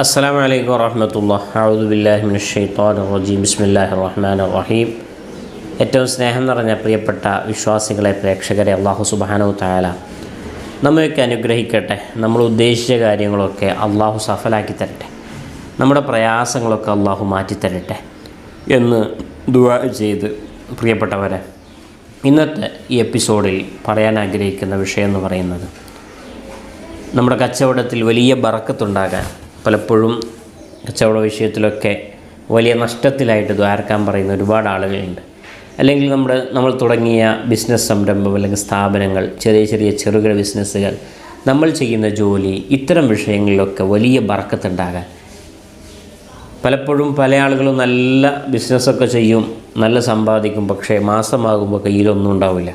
السلام عليكم ورحمة الله أعوذ بالله من الشيطان الرجيم بسم الله الرحمن الرحيم ഏറ്റവും സ്നേഹം നിറഞ്ഞ പ്രിയപ്പെട്ട വിശ്വാസികളെ പ്രേക്ഷകരെ അള്ളാഹു സുബാനു തായാല നമ്മയൊക്കെ അനുഗ്രഹിക്കട്ടെ നമ്മൾ ഉദ്ദേശിച്ച കാര്യങ്ങളൊക്കെ അള്ളാഹു സഫലാക്കി തരട്ടെ നമ്മുടെ പ്രയാസങ്ങളൊക്കെ അള്ളാഹു മാറ്റിത്തരട്ടെ എന്ന് ദുവാ ചെയ്ത് പ്രിയപ്പെട്ടവരെ ഇന്നത്തെ ഈ എപ്പിസോഡിൽ പറയാൻ ആഗ്രഹിക്കുന്ന വിഷയം എന്ന് പറയുന്നത് നമ്മുടെ കച്ചവടത്തിൽ വലിയ ബറക്കത്തുണ്ടാകാൻ പലപ്പോഴും കച്ചവട വിഷയത്തിലൊക്കെ വലിയ നഷ്ടത്തിലായിട്ട് ദ്വാരക്കാൻ പറയുന്ന ഒരുപാട് ആളുകളുണ്ട്. അല്ലെങ്കിൽ നമ്മുടെ നമ്മൾ തുടങ്ങിയ ബിസിനസ് സംരംഭം അല്ലെങ്കിൽ സ്ഥാപനങ്ങൾ ചെറിയ ചെറിയ ചെറുകിട ബിസിനസ്സുകൾ നമ്മൾ ചെയ്യുന്ന ജോലി ഇത്തരം വിഷയങ്ങളിലൊക്കെ വലിയ ബറക്കത്തുണ്ടാകാൻ പലപ്പോഴും പല ആളുകളും നല്ല ബിസിനസ്സൊക്കെ ചെയ്യും നല്ല സമ്പാദിക്കും പക്ഷേ മാസമാകുമ്പോൾ കയ്യിലൊന്നും ഉണ്ടാവില്ല.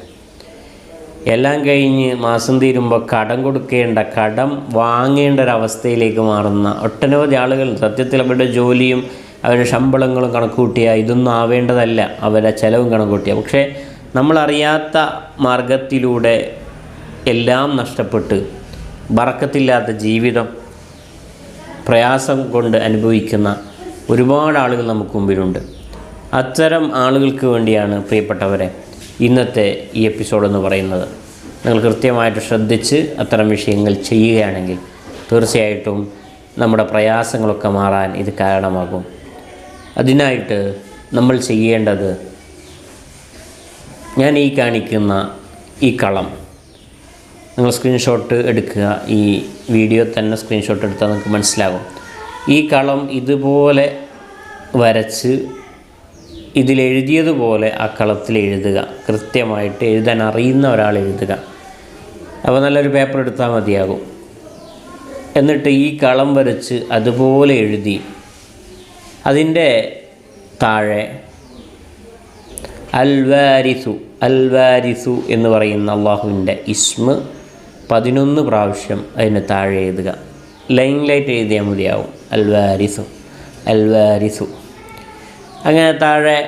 എല്ലാം കഴിഞ്ഞ് മാസം തീരുമ്പോൾ കടം കൊടുക്കേണ്ട കടം വാങ്ങേണ്ട ഒരവസ്ഥയിലേക്ക് മാറുന്ന ഒട്ടനവധി ആളുകൾ സത്യത്തിൽ അവരുടെ ജോലിയും അവരുടെ ശമ്പളങ്ങളും കണക്കൂട്ടിയാൽ ഇതൊന്നും ആവേണ്ടതല്ല. അവരുടെ ചിലവും കണക്കൂട്ടിയാൽ പക്ഷേ നമ്മളറിയാത്ത മാർഗത്തിലൂടെ എല്ലാം നഷ്ടപ്പെട്ട് ബറക്കത്തില്ലാത്ത ജീവിതം പ്രയാസം കൊണ്ട് അനുഭവിക്കുന്ന ഒരുപാട് ആളുകൾ നമുക്ക് മുമ്പിലുണ്ട്. അത്തരം ആളുകൾക്ക് വേണ്ടിയാണ് പ്രിയപ്പെട്ടവരെ ഇന്നത്തെ ഈ എപ്പിസോഡ് എന്ന് പറയുന്നത്. നിങ്ങൾ കൃത്യമായിട്ട് ശ്രദ്ധിച്ച് അത്തരം വിഷയങ്ങൾ ചെയ്യുകയാണെങ്കിൽ തീർച്ചയായിട്ടും നമ്മുടെ പ്രയാസങ്ങളൊക്കെ മാറാൻ ഇത് കാരണമാകും. അതിനായിട്ട് നമ്മൾ ചെയ്യേണ്ടത് ഞാൻ ഈ കാണിക്കുന്ന ഈ കളം. നിങ്ങൾ സ്ക്രീൻഷോട്ട് എടുക്കുക. ഈ വീഡിയോ തന്നെ സ്ക്രീൻഷോട്ട് എടുത്താൽ നിങ്ങൾക്ക് മനസ്സിലാകും. ഈ കളം ഇതുപോലെ വരച്ച് ഇതിലെഴുതിയതുപോലെ ആ കളത്തിൽ എഴുതുക കൃത്യമായിട്ട് എഴുതാൻ അറിയുന്ന ഒരാൾ എഴുതുക. അപ്പോൾ നല്ലൊരു പേപ്പർ എടുത്താൽ മതിയാകും. എന്നിട്ട് ഈ കളം വരച്ച് അതുപോലെ എഴുതി. അതിന്റെ താഴെ അൽവാരിസു അൽവാരിസു എന്ന് പറയുന്ന അള്ളാഹുവിന്റെ ഇസ്മ പതിനൊന്ന് പ്രാവശ്യം അതിന് താഴെ എഴുതുക. ലൈൻ ലൈറ്റ് എഴുതിയാൽ മതിയാവും. അൽവാരിസു അൽവാരിസു. അങ്ങനെ താഴെ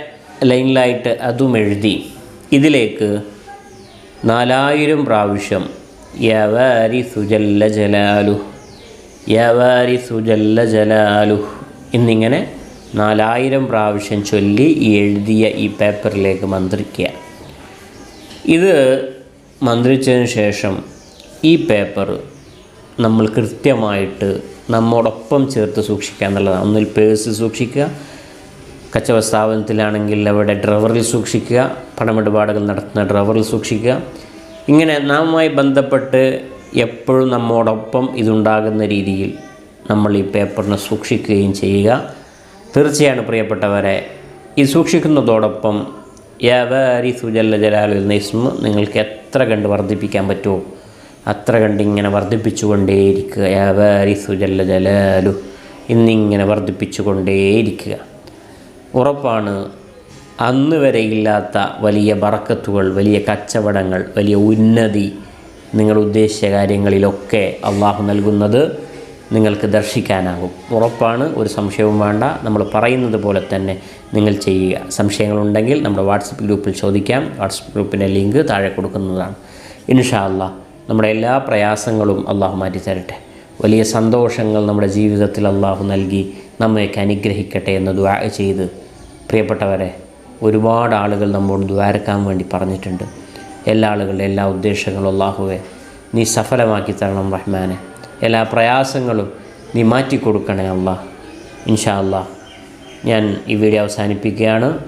ലൈനിലായിട്ട് അതും എഴുതി. ഇതിലേക്ക് നാലായിരം പ്രാവശ്യം യവാരി സുജല്ല ജലാലു യവാരി സുജല്ല ജലാലു എന്നിങ്ങനെ നാലായിരം പ്രാവശ്യം ചൊല്ലി എഴുതിയ ഈ പേപ്പറിലേക്ക് മന്ത്രിക്കുക. ഇത് മന്ത്രിച്ചതിന് ശേഷം ഈ പേപ്പർ നമ്മൾ കൃത്യമായിട്ട് നമ്മോടൊപ്പം ചേർത്ത് സൂക്ഷിക്കുക എന്നുള്ളതാണ്. ഒന്നിൽ പേഴ്സ് സൂക്ഷിക്കുക കച്ചവട സ്ഥാപനത്തിലാണെങ്കിൽ അവിടെ ഡ്രൈവറിൽ സൂക്ഷിക്കുക പണമിടപാടുകൾ നടത്തുന്ന ഡ്രൈവറിൽ സൂക്ഷിക്കുക. ഇങ്ങനെ നാമുമായി ബന്ധപ്പെട്ട് എപ്പോഴും നമ്മോടൊപ്പം ഇതുണ്ടാകുന്ന രീതിയിൽ നമ്മൾ ഈ പേപ്പറിനെ സൂക്ഷിക്കുകയും ചെയ്യുക. തീർച്ചയാണ് പ്രിയപ്പെട്ടവരെ ഇത് സൂക്ഷിക്കുന്നതോടൊപ്പം യാവാരി സുജല്ല ജലാലു എന്ന ഇസ്മ നിങ്ങൾക്ക് എത്ര കണ്ട് വർദ്ധിപ്പിക്കാൻ പറ്റുമോ അത്ര കണ്ട് ഇങ്ങനെ വർദ്ധിപ്പിച്ചുകൊണ്ടേയിരിക്കുക. യാവാരി സുജല്ല ജലാലു ഇന്നിങ്ങനെ വർദ്ധിപ്പിച്ചുകൊണ്ടേയിരിക്കുക. ഉറപ്പാണ്. അന്ന് വരെ ഇല്ലാത്ത വലിയ ബറക്കത്തുകൾ വലിയ കച്ചവടങ്ങൾ വലിയ ഉന്നതി നിങ്ങൾ ഉദ്ദേശിച്ച കാര്യങ്ങളിലൊക്കെ അള്ളാഹു നൽകുന്നത് നിങ്ങൾക്ക് ദർശിക്കാനാകും. ഉറപ്പാണ് ഒരു സംശയവും വേണ്ട. നമ്മൾ പറയുന്നത് പോലെ തന്നെ നിങ്ങൾ ചെയ്യുക. സംശയങ്ങളുണ്ടെങ്കിൽ നമ്മുടെ വാട്സപ്പ് ഗ്രൂപ്പിൽ ചോദിക്കാം. വാട്സപ്പ് ഗ്രൂപ്പിന്റെ ലിങ്ക് താഴെ കൊടുക്കുന്നതാണ്. ഇൻഷാ അള്ളാഹ് നമ്മുടെ എല്ലാ പ്രയാസങ്ങളും അള്ളാഹു മാറ്റി തരട്ടെ വലിയ സന്തോഷങ്ങൾ നമ്മുടെ ജീവിതത്തിൽ അള്ളാഹു നൽകി നമ്മയൊക്കെ അനുഗ്രഹിക്കട്ടെ എന്ന് ദ്വാ ചെയ്ത്. പ്രിയപ്പെട്ടവരെ ഒരുപാട് ആളുകൾ നമ്മോട് ദ്വാരക്കാൻ വേണ്ടി പറഞ്ഞിട്ടുണ്ട്. എല്ലാ ആളുകളുടെ എല്ലാ ഉദ്ദേശങ്ങളും അള്ളാഹുവെ നീ സഫലമാക്കി തരണം റഹ്മാനെ. എല്ലാ പ്രയാസങ്ങളും നീ മാറ്റിക്കൊടുക്കണേ അള്ളാഹ് ഇൻഷാ അള്ളാഹ് ഞാൻ ഈ വീഡിയോ അവസാനിപ്പിക്കുകയാണ്.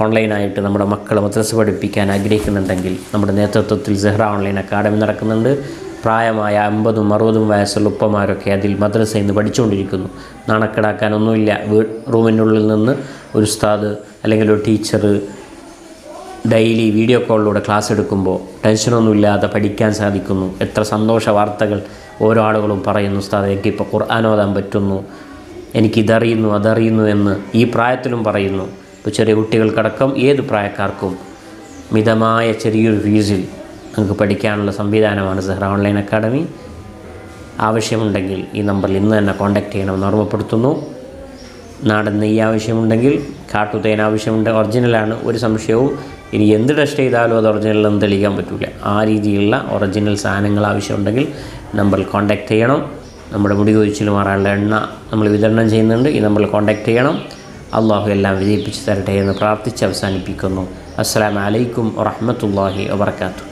ഓൺലൈനായിട്ട് നമ്മുടെ മക്കളെ മദ്രസ പഠിപ്പിക്കാൻ ആഗ്രഹിക്കുന്നുണ്ടെങ്കിൽ നമ്മുടെ നേതൃത്വത്തിൽ സെഹ്റ ഓൺലൈൻ അക്കാഡമി നടക്കുന്നുണ്ട്. പ്രായമായ അമ്പതും അറുപതും വയസ്സുള്ള ഉപ്പമാരൊക്കെ അതിൽ മദ്രസയിൽ നിന്ന് പഠിച്ചുകൊണ്ടിരിക്കുന്നു. നാണക്കെടാക്കാനൊന്നുമില്ല. വീ റൂമിനുള്ളിൽ നിന്ന് ഒരു ഉസ്താദ് അല്ലെങ്കിൽ ഒരു ടീച്ചർ ഡെയിലി വീഡിയോ കോളിലൂടെ ക്ലാസ് എടുക്കുമ്പോൾ ടെൻഷനൊന്നുമില്ലാതെ പഠിക്കാൻ സാധിക്കുന്നു. എത്ര സന്തോഷ വാർത്തകൾ ഓരോ ആളുകളും പറയുന്നു ഉസ്താദ് എനിക്കിപ്പോൾ ഖുർആൻ ഓതാൻ പറ്റുന്നു. എനിക്കിതറിയുന്നു അതറിയുന്നു എന്ന് ഈ പ്രായത്തിലും പറയുന്നു. ഇപ്പോൾ ചെറിയ കുട്ടികൾക്കടക്കം ഏത് പ്രായക്കാർക്കും മിതമായ ചെറിയൊരു ഫീസിൽ നിങ്ങൾക്ക് പഠിക്കാനുള്ള സംവിധാനമാണ് സെഹ്റ ഓൺലൈൻ അക്കാഡമി. ആവശ്യമുണ്ടെങ്കിൽ ഈ നമ്പറിൽ ഇന്ന് തന്നെ കോൺടാക്റ്റ് ചെയ്യണമെന്ന് ഓർമ്മപ്പെടുത്തുന്നു. നാടൻ നെയ്യ് ആവശ്യമുണ്ടെങ്കിൽ കാട്ടുതേൻ ആവശ്യമുണ്ട് ഒറിജിനലാണ് ഒരു സംശയവും ഇനി എന്ത് ടെസ്റ്റ് ചെയ്താലും അത് ഒറിജിനലെന്ന് തെളിയിക്കാൻ പറ്റില്ല ആ രീതിയിലുള്ള ഒറിജിനൽ സാധനങ്ങൾ ആവശ്യമുണ്ടെങ്കിൽ നമ്പറിൽ കോൺടാക്റ്റ് ചെയ്യണം. നമ്മുടെ മുടി കൊഴിച്ചിൽ മാറാനുള്ള എണ്ണ നമ്മൾ വിതരണം ചെയ്യുന്നുണ്ട്. ഈ നമ്പറിൽ കോൺടാക്റ്റ് ചെയ്യണം. അള്ളാഹു എല്ലാം വിജയിപ്പിച്ച് തരട്ടെ എന്ന് പ്രാർത്ഥിച്ച് അവസാനിപ്പിക്കുന്നു. അസ്സാം വലൈക്കും വറഹമത്തല്ലാഹി വാബർക്കാത്തു